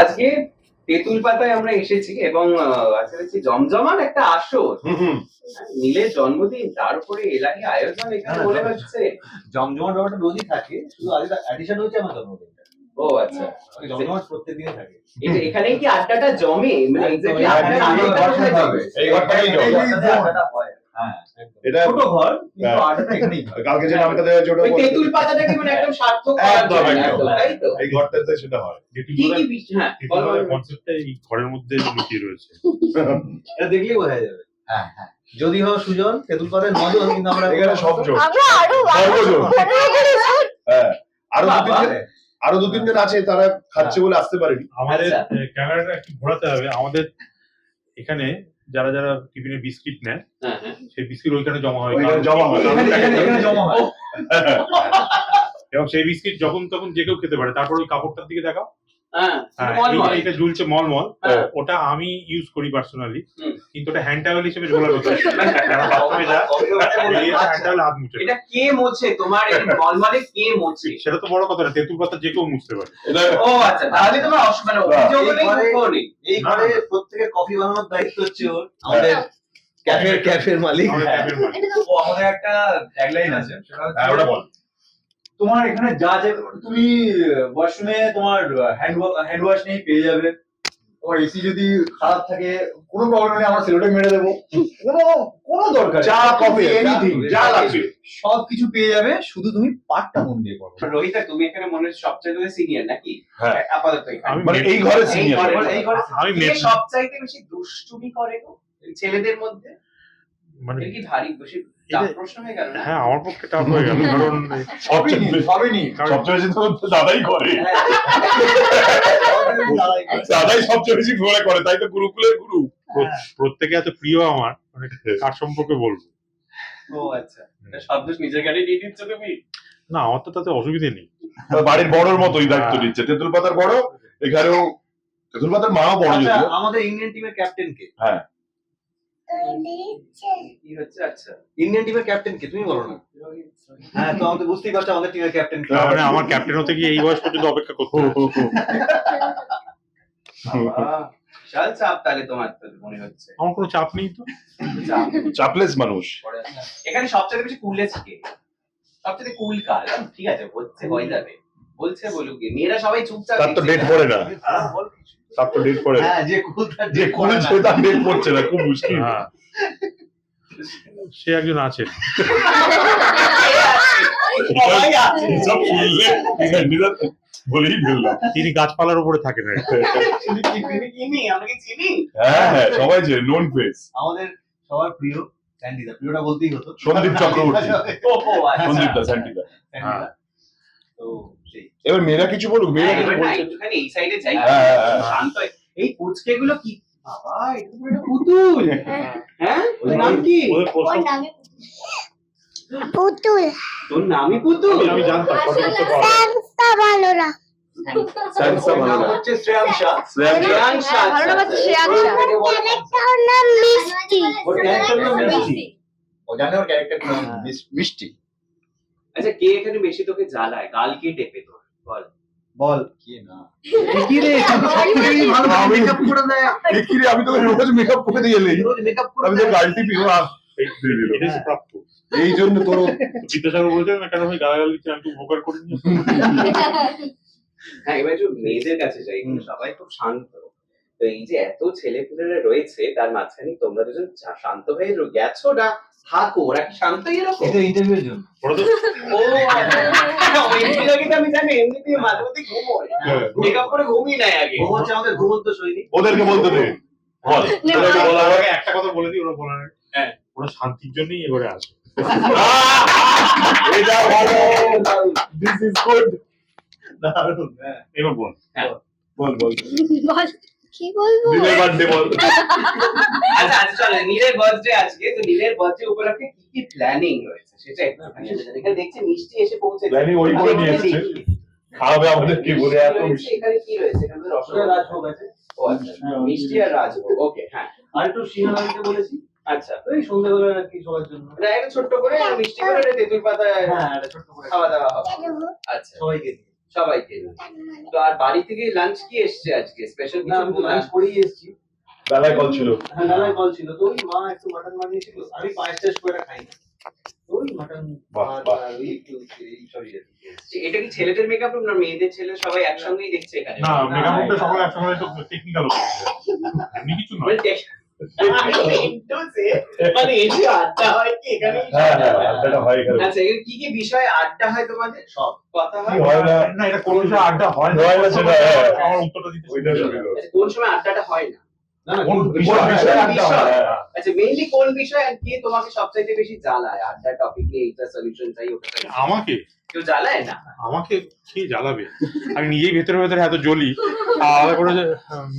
আজকে তেঁতুল পাতায় আমরা এসেছি এবং আজকে দেখছি জমজমান একটা আসর। নীলের জন্মদিন তার উপরে এলাহি আয়োজন এখানে হ্যাঁ। হচ্ছে। জমজমাট ব্যাপারটা রোজই থাকে শুধু আজকে অ্যাডিশন হয়েছে আমার জন্মদিনটা। ও আচ্ছা। জমজমাট প্রত্যেকদিন থাকে। এটা এখানেই কি আড্ডাটা জমে? মানে? এই ঘরটাই জমে। হয়। এটা ছোট ঘর কিন্তু হ্যাঁ। আড্ডাটা এখানেই কালকে যে নামটা দেওয়া হয়েছে ওটা তেঁতুল পাতাটাকে মানে একদম সার্থক একদম, জন্য, একদম। একদম, তাই তো? এই ঘরটাতে সেটা হয়। হ্যাঁ। কনসেপ্টটা এই ঘরের মধ্যে লুকিয়ে রয়েছে। এটা দেখলেই বোঝা যাবে। হ্যাঁ হ্যাঁ। যদি হয় সুজন তেঁতুল পাতায় নজন কিন্তু আমরা এখানে সব যোগ। হ্যাঁ। আরও দু তিনজন আরও দু তিনজন আছে তারা খাচ্ছে বলে আসতে পারেনি। আমাদের আচ্ছা। ক্যামেরাটা একটু ঘোরাতে হবে। আমাদের এখানে যারা যারা টিফিনে বিস্কিট নেয় হ্যাঁ, হ্যাঁ। সেই বিস্কিট ওইখানে জমা হয় জমা হয়। এখানে এখানে এখানে জমা হয় এবং সেই বিস্কিট যখন তখন যে কেউ খেতে পারে তারপর ওই কাপড়টার দিকে দেখাও হ্যাঁ হ্যাঁ এটা ঝুলছে মলমল হ্যাঁ। ওটা আমি ইউজ করি পার্সোনালি কিন্তু ওটা হ্যান্ড টাওয়েল হিসেবে টাওয়েল হাত মুছে। এটা কে মোছে? তোমার এই মলমলে কে মোছে? সেটা তো বড় কথা না তেঁতুল পাতা যে কেউ মুছতে পারে। ও আচ্ছা তাহলে তোমার মানে অভিযোগ নেই এই ঘরে- প্রত্যেকের কফি বানানোর দায়িত্ব হচ্ছে ওর। আমাদের ক্যাফের ক্যাফের মালিক। আমাদের ও আমাদের একটা ট্যাগলাইন আছে সেটা ওটা বল। তোমার এখানে যা যা তুমি ওয়াশরুমে তোমার হ্যান্ড হ্যান্ড ওয়াশ নেই পেয়ে যাবে। তোমার এসি যদি খারাপ থাকে কোনো প্রবলেম নেই আমরা সেলোটে মেরে দেবো। কোনো কোনো দরকার চা কফি এনিথিং যা লাগবে। সব কিছু পেয়ে যাবে শুধু তুমি পাঠটা মন দিয়ে করো। রোহিতা তুমি এখানে মনে হচ্ছে সবচেয়ে সিনিয়র নাকি? হ্যাঁ। আপাতত এখানে। আমি মানে এই ঘরে সিনিয়র এই ঘরে আমি সবচাইতে বেশি দুষ্টুমি করে গো? ছেলেদের মধ্যে? মানে কি ভারী প্রশ্ন হয়ে হ্যাঁ আমার পক্ষে টাফ হয়ে গেল কারণ সবই সবই কারণ সবচেয়ে বেশি তো দাদাই করে। হ্যাঁ। দাদাই সবচেয়ে বেশি ঘোরে করে তাই তো গুরুকুলের গুরু। প্রত্যেকে এত প্রিয় আমার মানে কার সম্পর্কে বলব? ও আচ্ছা। শব্দ নিজের গাড়ি দিয়ে দিচ্ছ তুমি? না আমার তো তাতে অসুবিধে নেই। বাড়ির বড়র মতোই দায়িত্ব নিচ্ছে। তেঁতুল পাতার বড় এখানেও তেঁতুল পাতার মাও বড় আচ্ছা, আমাদের ইন্ডিয়ান টিমের ক্যাপ্টেন কে? কি হচ্ছে আচ্ছা। ইন্ডিয়ান টিমের ক্যাপ্টেন কে? তুমি বলো না। হ্যাঁ তো আমাদের বুঝতেই পারছ আমাদের টিমের ক্যাপ্টেন কে। মানে আমার ক্যাপ্টেন হতে গিয়ে এই বয়স পর্যন্ত অপেক্ষা করতে হবে। চাপ তাহলে তোমার মনে হচ্ছে। আমার কোনো চাপ নেই তো। চাপলেস মানুষ। এখানে সবচেয়ে বেশি কুল আছে কে? সবচেয়ে কুল কার? ঠিক আছে হচ্ছে হয়ে যাবে। বলছে বলুক মেয়েরা সবাই চুপচাপ তার তো ডেট না। পড়ে না। হ্যাঁ, বল কিছু। তার তো ডেট পড়ে হ্যাঁ যে কুল তার যে করেছে তার ডেট পড়ছে না খুব মুশকিল। হ্যাঁ। সে একজন আছে। সব বলেই ফেললাম। তিনি গাছপালার উপরে থাকেন? হ্যাঁ হ্যাঁ সবাই যে নোন ফেস আমাদের সবার প্রিয় স্যান্ডিদা। প্রিয়টা বলতেই হতো। সন্দীপ চক্রবর্তী। ও, ও, আচ্ছা। সন্দীপ দা স্যান্ডিদা। সেই এবার মেয়েরা কিছু বলুক মেয়েরা হ্যাঁ, কিছু বলছে এই সাইডে যাই হ্যাঁ, হ্যাঁ। শান্ত এই পুচকে গুলো কি বাবা এটা পুতুল। হ্যাঁ। তোর নাম কি? ওর নামে পুতুল। তোর নামই পুতুল? আমি- জানতাম স্যামসা ভালো হচ্ছে শ্রেয়াংশা শ্রেয়াংশা, ভালো নাম শ্রেয়াংশা ক্যারেক্টার নাম মিষ্টি। ওর ক্যারেক্টার নাম মিষ্টি। ওর ক্যারেক্টার নাম মিষ্টি। আচ্ছা কে এখানে বেশি তোকে জ্বালায়? গাল কে টেপে তোর বল। বল। কি না? কি রে মেকআপ করে দেয়। কি রে আমি তোকে রোজ মেকআপ করে দিয়ে এলি। রোজ মেকআপ করে আমি তো গালটি পিও এই- জন্য তোর বিদ্যাসাগর বলছেন না কেন আমি গালাগালি দিচ্ছি আমি তো উপকার করিনি হ্যাঁ এবার একটু মেয়েদের কাছে যাই। সবাই খুব শান্ত। তো এই যে এত ছেলেপুলেরা রয়েছে তার মাঝখানে তোমরা দুজন শান্ত হয়ে গেছো না? থাকো ওরা কি শান্ত এরকম এটা ইন্টারভিউর জন্য। ও আচ্ছা। আমি জানি এমনিতে মাঝে মধ্যে ঘুমোয়। হ্যাঁ। মেকআপ করে ঘুমই নাই আগে। ও হচ্ছে আমাদের ঘুমন্ত সৈনিক। ওদেরকে বলতে দে। বল। ওদেরকে বলার আগে একটা কথা বলে দিই ওরা বলার আগে হ্যাঁ। ওরা শান্তির জন্যই এবারে আসে এটা ভালো। দিস ইজ গুড দারুণ হ্যাঁ। এবার বল। বল বল। বল। কি বলব? দিনের বার্থডে বল। আচ্ছা আচ্ছা চলো নীলের বার্থডে আজকে। তো নীলের বার্থডে উপলক্ষে কি কি প্ল্যানিং রয়েছে? সেটা এখানে দেখছি মিষ্টি এসে পৌঁছে Planning ওই করে নিয়ে এসছে। খাওয়াবে আমাদের কি বলে এত রয়েছে, এখানে কি রয়েছে? এখানে তো ওটা রসগোল্লা রাজভোগ আছে। ও আচ্ছা মিষ্টি আর রাজভোগ। ওকে হ্যাঁ। আর একটু দিতে বলেছি। আচ্ছা। ওই সন্ধ্যাবেলা আর কি সবার জন্য। এটা একটা ছোট্ট করে আর মিষ্টি করে তেঁতুল পাতা হ্যাঁ একটা ছোট্ট করে। খাওয়া দাওয়া হবে। আচ্ছা। সবাইকে সবাইকে। তো আর বাড়ি থেকে লাঞ্চ কি এসছে আজকে? স্পেশাল না আমি লাঞ্চ করেই এসেছি। বেলায় কল ছিল। হ্যাঁ বেলায় কল ছিল। তো ওই মা একটু মাটন বানিয়েছিল আমি পায়েস টেস্ট করে খাই ওই মাটন এটা কি ছেলেদের মেকআপ রুম না মেয়েদের ছেলে সবাই একসঙ্গেই দেখছে এখানে? না মেগাপুটে সবাই একসঙ্গে টেকনিক্যাল এমনি কিছু নয়। মানে মানে হয় কি হ্যাঁ হ্যাঁ হয় আচ্ছা কি কি বিষয়ে আড্ডা হয় তোমাদের? সব কথা হয়? না? এটা কোনো বিষয়ে আড্ডা হয় না। হয় না সেটা। আমার উত্তরটা দিতে ওইটা সুবিধা আচ্ছা, কোন সময় আড্ডাটা হয় না? না না কোন কোন বিষয়? বিষয় বিষয়ে আড্ডা হয়, হ্যাঁ। আচ্ছা মেইনলি কোন বিষয় আর কি তোমাকে সবচাইতে বেশি জ্বালায়? আড্ডা টপিক নিয়ে এইটা সলিউশন চাই আমাকে? কেউ জ্বালায় না? আমাকে কি জ্বালাবে? আমি নিজেই ভেতরে ভেতরে এত জ্বলি আলাদা করে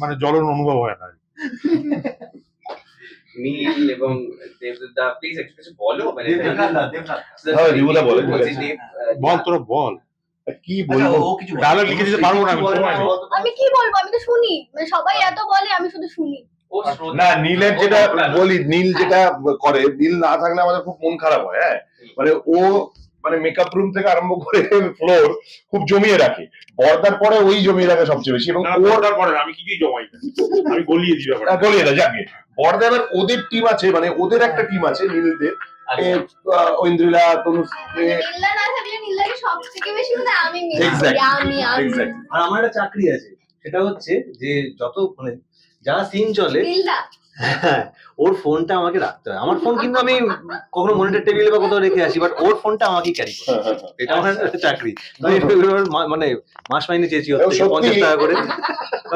মানে জ্বলন অনুভব হয় না নীল এবং দেবদা প্লিজ একটু কিছু বলো মানে দেবনাথ। হ্যাঁ, দেবদা বলে, বল। তোরা বল কি আচ্ছা, বলব? লিখে দিতে পারব না আমি, আমি কি বলব? আমি তো শুনি। মানে সবাই এত বলে আমি শুধু শুনি। না নীলের যেটা বলি নীল যেটা করে নীল না থাকলে আমাদের খুব মন খারাপ হয় হ্যাঁ। মানে ও মানে মেকআপ রুম থেকে আরম্ভ করে ফ্লোর খুব জমিয়ে রাখে। পর্দার পরে ওই জমিয়ে রাখে সবচেয়ে বেশি এবং ওটার পরে আমি কি কি জমাই না। আমি গলিয়ে দিই ব্যাপারটা। আহ, বলিয়ে দাও যাকে পর্দা এবার ওদের টিম আছে মানে ওদের একটা টিম আছে নীলদের। এ, আচ্ছা। ঐন্দ্রিলা তনুশ্রী। নীলা না থাকলে নীলাকে সব থেকে বেশি কথা আমি মিস করি Exactly. আমি আমি। এক্স্যাক্ট আর আমার একটা চাকরি আছে সেটা হচ্ছে যে যত মানে যা সিন চলে হ্যাঁ, ওর ফোনটা আমাকে রাখতে হয়। আমার ফোন কিন্তু আমি কখনো মনিটর টেবিলে বা কোথাও রেখে আসি বাট ওর ফোনটা আমাকেই ক্যারি করে। এটা আমার একটা চাকরি মানে মাস মাইনে চেয়েছি ওর থেকে পঞ্চাশ টাকা করে।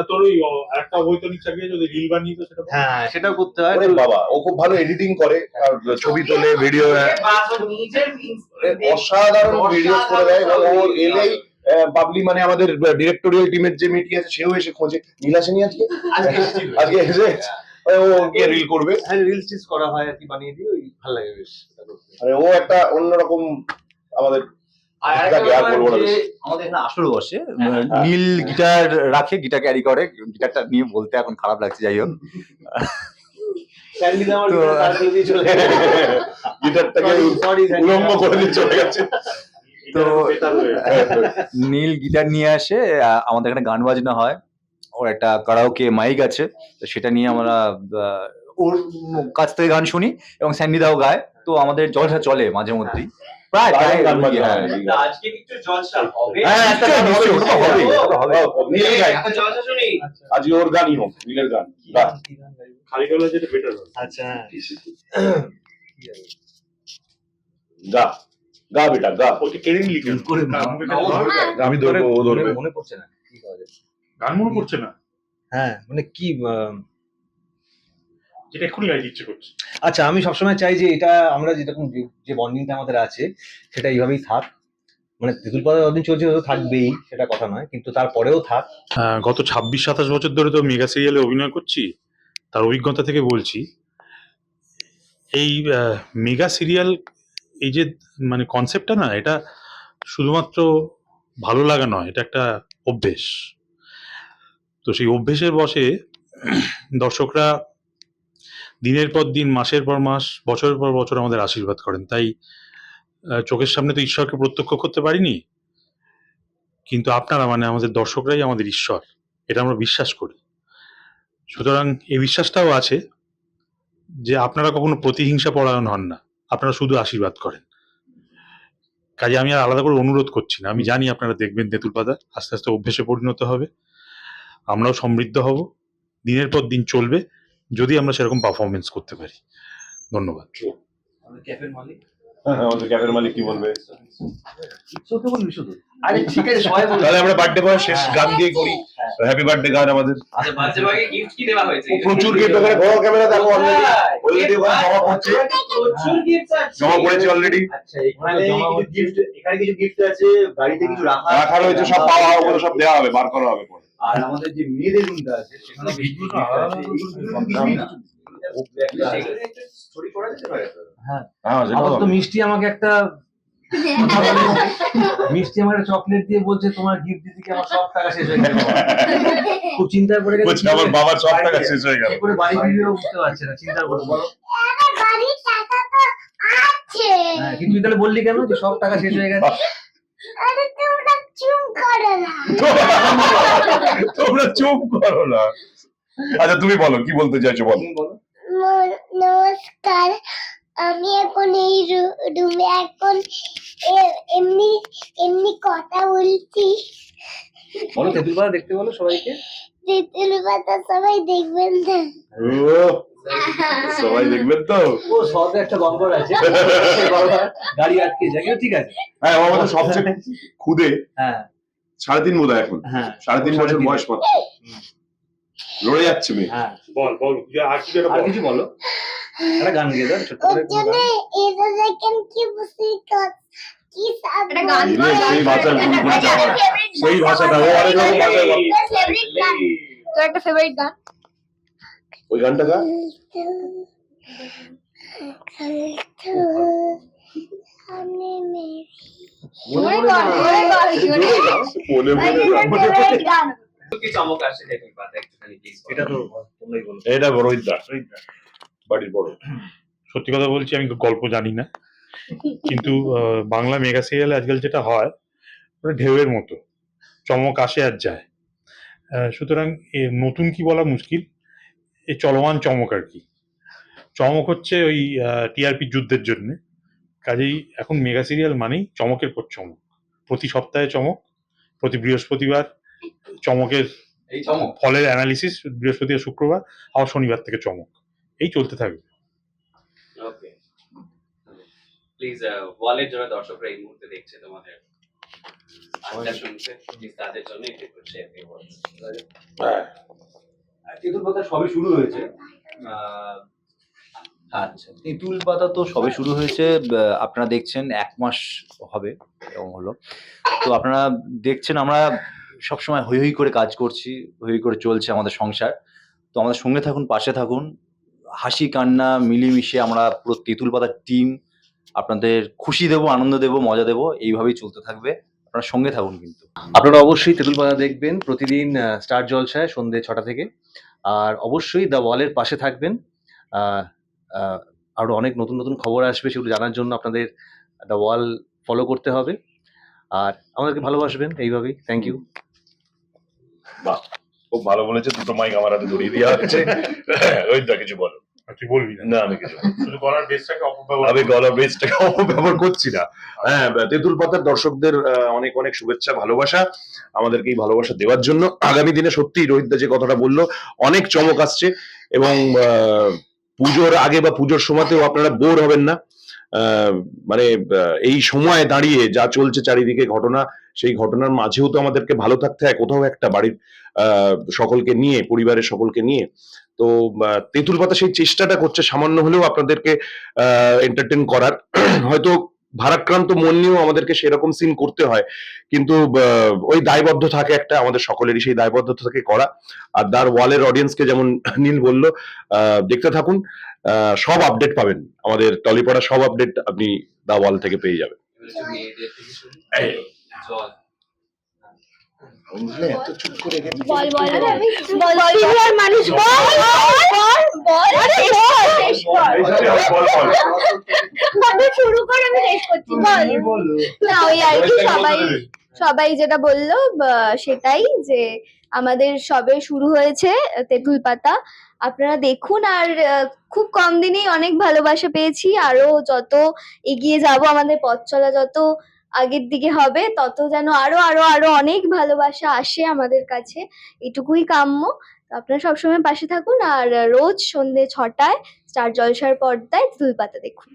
তোর ওই একটা অবৈতনিক চাকরি যদি রিল বানিয়ে তো সেটা হ্যাঁ সেটাও করতে হয়। বাবা ও খুব ভালো এডিটিং করে ছবি তোলে ভিডিও নিজের অসাধারণ ভিডিও করে দেয় ও এলেই বাবলি মানে আমাদের ডিরেক্টোরিয়াল টিমের যে মিটি আছে সেও এসে খোঁজে। নীল আসেনি আজকে আজকে আজকে এসে ও গিয়ে রিল করবে হ্যাঁ রিলস টিলস করা হয় আর কি বানিয়ে দিই ওই ভালো লাগে বেশ মানে ও একটা অন্যরকম আমাদের আর আরেকটা যাকে আর ব্যাপার বলব না যে বেশি। আমাদের এখানে আসর বসে হ্যাঁ। নীল গিটার রাখে গিটার ক্যারি করে গিটারটা নিয়ে বলতে এখন খারাপ লাগছে যাই হোক তো- করে দিয়ে চলে গেছে। দিয়ে হয়ে। নীল গিটার নিয়ে আসে আহ, আমাদের এখানে গান বাজনা হয় ওর একটা কারাওকে মাইক আছে তো সেটা নিয়ে আমরা ওর কাছ থেকে গান শুনি এবং স্যান্ডিদাও গায়। তো আমাদের জলসা চলে মাঝে মধ্যেই। প্রায় প্রায় গান বাজনা হ্যাঁ আজকে কিছু জলসা হবে। হ্যাঁ, একটা গান হবে, ওটা তো ওটা তো হবেই। নীল জলসা শুনি। আজকে ওর গানই হোক নীলের গান খালি গলা যেটা বেটার হয় আচ্ছা গা গা বেটা গা। ওকে কেড়ে নিলি করে না, না, আমাকে না, ও কেন ধরবে। ধরবে? আমি ধরবো ও ধরবে। মনে পড়ছে না কি করা যায়? গান মনে করছে না। হ্যাঁ মানে কি যেটা এক্ষুনি গাইতে ইচ্ছে করছে। আচ্ছা আমি সবসময় চাই যে এটা আমরা যেরকম যে- যে বন্ডিংটা আমাদের আছে সেটা এইভাবেই থাক। মানে তেঁতুল পাতা যতদিন চলছে তত থাকবেই সেটা কথা নয় কিন্তু তারপরেও থাক। গত ছাব্বিশ সাতাশ বছর ধরে তো মেগা সিরিয়ালে অভিনয় করছি তার অভিজ্ঞতা থেকে বলছি। এই মেগা সিরিয়াল এই যে মানে কনসেপ্টটা না এটা শুধুমাত্র ভালো লাগা নয় এটা একটা অভ্যেস। তো সেই অভ্যেসের বসে দর্শকরা দিনের পর দিন, মাসের পর মাস, বছরের পর বছর আমাদের আশীর্বাদ করেন। তাই চোখের সামনে তো ঈশ্বরকে প্রত্যক্ষ করতে পারিনি, কিন্তু আপনারা মানে আমাদের দর্শকরাই আমাদের ঈশ্বর, এটা আমরা বিশ্বাস করি। সুতরাং এই বিশ্বাসটাও আছে যে আপনারা কখনো প্রতিহিংসা পরায়ণ হন না, আপনারা শুধু আশীর্বাদ করেন। কাজে আমি আর আলাদা করে অনুরোধ করছি না, আমি জানি আপনারা দেখবেন তেঁতুল পাতা আস্তে আস্তে অভ্যেসে পরিণত হবে। আমরাও সমৃদ্ধ হব। দিনের পর দিন চলবে যদি আমরা সেরকম পারফরমেন্স করতে পারি। ধন্যবাদ। মালিক। হ্যাঁ, হ্যাঁ, আমাদের ক্যাফের মালিক কি বলবে? সত্যি বলবি শুধু। আরে ঠিক আছে সবাই বলবে। তাহলে আমরা বার্থডে বয় শেষ গান দিয়ে করি। হ্যাপি বার্থডে গান আমাদের। আচ্ছা প্রচুর গিফট ওখানে বড় ক্যামেরা দেখো অলরেডি অলরেডি ওখানে জমা করছে। জমা অলরেডি আচ্ছা এখানে কিছু গিফট এখানে কিছু গিফট আছে গাড়িতে কিছু রাখা রাখা রয়েছে সব পাওয়া ওগুলো সব দেওয়া হবে বার করা হবে পরে। আর আমাদের যে মেয়েদের রুমটা আছে সেখানে করা। হ্যাঁ। মিষ্টি আমাকে একটা বলে, মিষ্টি আমাকে চকলেট দিয়ে বলছে তোমার গিফট দিতে কি আমার সব টাকা শেষ হয়ে গেল। খুব চিন্তায় পড়ে গেছে। আমার বাবার সব টাকা শেষ হয়ে গেল। কি করে বাড়ি ফিরেও বুঝতে পারছে না চিন্তা করব বাড়ির টাকা তো আছে। হ্যাঁ কিন্তু তুই তাহলে বললি কেন যে সব টাকা শেষ হয়ে গেছে? আরে তোমরা চুপ করো তোমরা চুপ করো না। আচ্ছা তুমি বলো কি বলতে চাইছো বলো? বলো। নমস্কার আমি এখন এই রুমে এখন এ- এমনি এমনি কথা বলছি। বলো তেঁতুল পাতা দেখতে বলো সবাইকে। তেঁতুল পাতা সবাই দেখবেন না সবাই দেখবেন তো? ও সবে একটা আছে। গাড়ি আটকে যায়। ঠিক আছে? হ্যাঁ মধ্যে সবচেয়ে খুদে হ্যাঁ। সাড়ে তিন বোধ এখন। হ্যাঁ। সাড়ে তিন বছর বয়স মাত্র। লড়ে যাচ্ছে মেয়ে। হ্যাঁ। বল বল আর কিছু আর কিছু বলো। একটা গান গিয়ে দাও ছোট্ট করে সেই। সেই ভাষাটা। ও আরেক রকম ভাষায় তো একটা ফেভারিট গান। ওই গানটা গা এটা বাড়ির বড়। সত্যি কথা বলছি আমি গল্প জানি না। কিন্তু বাংলা মেগা সিরিয়ালে আজকাল যেটা হয় ওটা ঢেউয়ের মতো। চমক আসে আর যায়। সুতরাং নতুন কি বলা মুশকিল? এই চলমান চমক আর কি। চমক হচ্ছে ওই টিআরপি যুদ্ধের জন্য। কাজেই এখন মেগা সিরিয়াল মানেই চমকের পর চমক। প্রতি সপ্তাহে চমক প্রতি বৃহস্পতিবার চমকের ফলের অ্যানালিসিস বৃহস্পতিবার শুক্রবার আবার শনিবার থেকে চমক। এই চলতে থাকবে ওকে প্লিজ ওয়ালের জন্য দর্শকরা এই মুহূর্তে দেখছে তোমাদের আড্ডা শুনছে। প্লিজ তাদের জন্য একটু শেয়ার তেঁতুল পাতা সবে শুরু হয়েছে। আচ্ছা তেঁতুল পাতা তো সবে শুরু হয়েছে আপনারা দেখছেন এক মাস হবে এরকম হলো। তো আপনারা দেখছেন আমরা সবসময় হৈ হৈ করে কাজ করছি হৈ হই করে চলছে আমাদের সংসার। তো আমাদের সঙ্গে থাকুন পাশে থাকুন। হাসি কান্না মিলিমিশে আমরা পুরো তেঁতুল পাতার টিম আপনাদের খুশি দেবো আনন্দ দেবো মজা দেবো এইভাবেই চলতে থাকবে। আপনারা সঙ্গে থাকুন কিন্তু। আপনারা অবশ্যই তেঁতুল পাতা দেখবেন প্রতিদিন স্টার জলসায় সন্ধ্যে ছটা থেকে। আর অবশ্যই দ্য ওয়ালের পাশে থাকবেন। আহ, আহ, আরও অনেক নতুন নতুন খবর আসবে সেগুলো জানার জন্য আপনাদের দ্য ওয়াল ফলো করতে হবে। আর আমাদেরকে ভালোবাসবেন এইভাবেই। থ্যাংক ইউ বাহ খুব ভালো বলেছে দুটো মাইক আমার হাতে ধরিয়ে দেওয়া হচ্ছে। রোহিত দা কিছু বলো। তুই বলবি না। আমি কিছু শুধু গলার বেসটাকে অপব্যবহার আমি গলা বেসটাকে অপব্যবহার করছি না। হ্যাঁ তেঁতুল পাতার দর্শকদের অনেক অনেক শুভেচ্ছা ভালোবাসা। আমাদেরকে এই ভালোবাসা দেওয়ার জন্য আগামী দিনে সত্যি রোহিত যে কথাটা বলল অনেক চমক আসছে এবং পুজোর আগে বা পুজোর সময়তেও আপনারা বোর হবেন না। আহ, মানে এই সময় দাঁড়িয়ে যা চলছে চারিদিকে ঘটনা সেই ঘটনার মাঝেও তো আমাদেরকে ভালো থাকতে হয়। কোথাও একটা বাড়ির আহ, সকলকে নিয়ে পরিবারের সকলকে নিয়ে। তো তেঁতুল পাতা সেই চেষ্টাটা করছে সামান্য হলেও আপনাদেরকে এন্টারটেন করার। হয়তো ভারাক্রান্ত মন নিয়েও আমাদেরকে সেরকম সিন করতে হয় কিন্তু ওই দায়বদ্ধ থাকে একটা আমাদের সকলেরই সেই দায়বদ্ধতা থাকে করা। আর দার ওয়ালের অডিয়েন্সকে যেমন নীল বলল আহ, দেখতে থাকুন আহ, সব আপডেট পাবেন। আমাদের টলিপাড়া সব আপডেট আপনি দা ওয়াল থেকে পেয়ে যাবেন। মেয়েদের থেকে শুরু এই। জল বল বল বল সিনিয়র মানুষ বল বল বল আরে বল শেষ কর কবে শুরু কর আমি শেষ করছি বল না ওই আর কি সবাই সবাই যেটা বলল সেটাই যে আমাদের সবে শুরু হয়েছে তেঁতুল পাতা আপনারা দেখুন আর খুব কম দিনেই অনেক ভালোবাসা পেয়েছি আরও যত এগিয়ে যাব আমাদের পথ চলা যত আগের দিকে হবে, তত যেন আরও আরও আরও অনেক ভালোবাসা আসে আমাদের কাছে। এটুকুই কাম্য। আপনারা সবসময় পাশে থাকুন আর রোজ সন্ধে ছটায় স্টার জলসার পর্দায় তেঁতুল পাতা দেখুন।